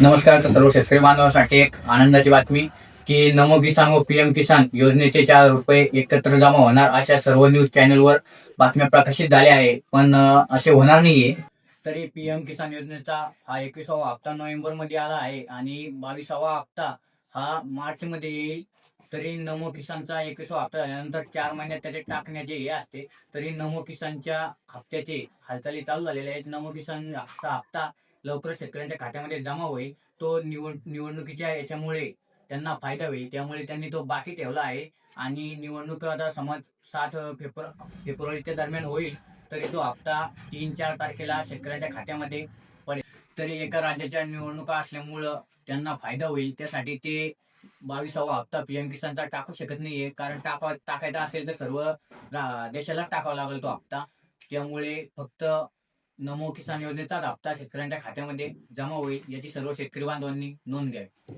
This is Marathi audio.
नमस्कार तर सर्व शेतकरी बांधवांसाठी एक आनंदाची बातमी की नमो किसान व पीएम किसान योजनेचे चार रुपये एकत्र जमा होणार अशा सर्व न्यूज चॅनलवर बातम्या प्रकाशित झाल्या आहे. पण असे होणार नाहीये. तरी पीएम किसान योजनेचा हा एकविसावा हप्ता नोव्हेंबरमध्ये आला आहे आणि बावीसावा हप्ता हा मार्च मध्ये येईल. तरी नमो किसानचा एकविसावा हप्ता झाल्यानंतर चार महिन्यात त्याचे टाकण्याचे हे असते. तरी नमो किसानच्या हप्त्याचे हालचाली चालू झालेले आहेत. नमो किसानचा हप्ता लवकर शेतकऱ्यांच्या खात्यामध्ये जमा होईल. तो निवड निवडणुकीच्या याच्यामुळे त्यांना फायदा होईल. त्यामुळे त्यांनी तो बाकी ठेवला आहे. आणि निवडणूक आता समज सात फेब्रुवारी फेब्रुवारीच्या दरम्यान होईल तरी तो हप्ता तीन चार तारखेला शेतकऱ्यांच्या खात्यामध्ये पडेल. तरी एका राज्याच्या निवडणुका असल्यामुळं त्यांना फायदा होईल. त्यासाठी ते बावीसावा हप्ता पीएम किसानचा टाकू शकत नाहीये. कारण टाका टाकायचा असेल तर सर्व देशालाच टाकावा लागेल तो हप्ता त्यामुळे फक्त नमो किसान योजनेचा हप्ता शेतकऱ्यांच्या खात्यामध्ये जमा होईल याची सर्व शेतकरी बांधवांनी नोंद घ्यावी.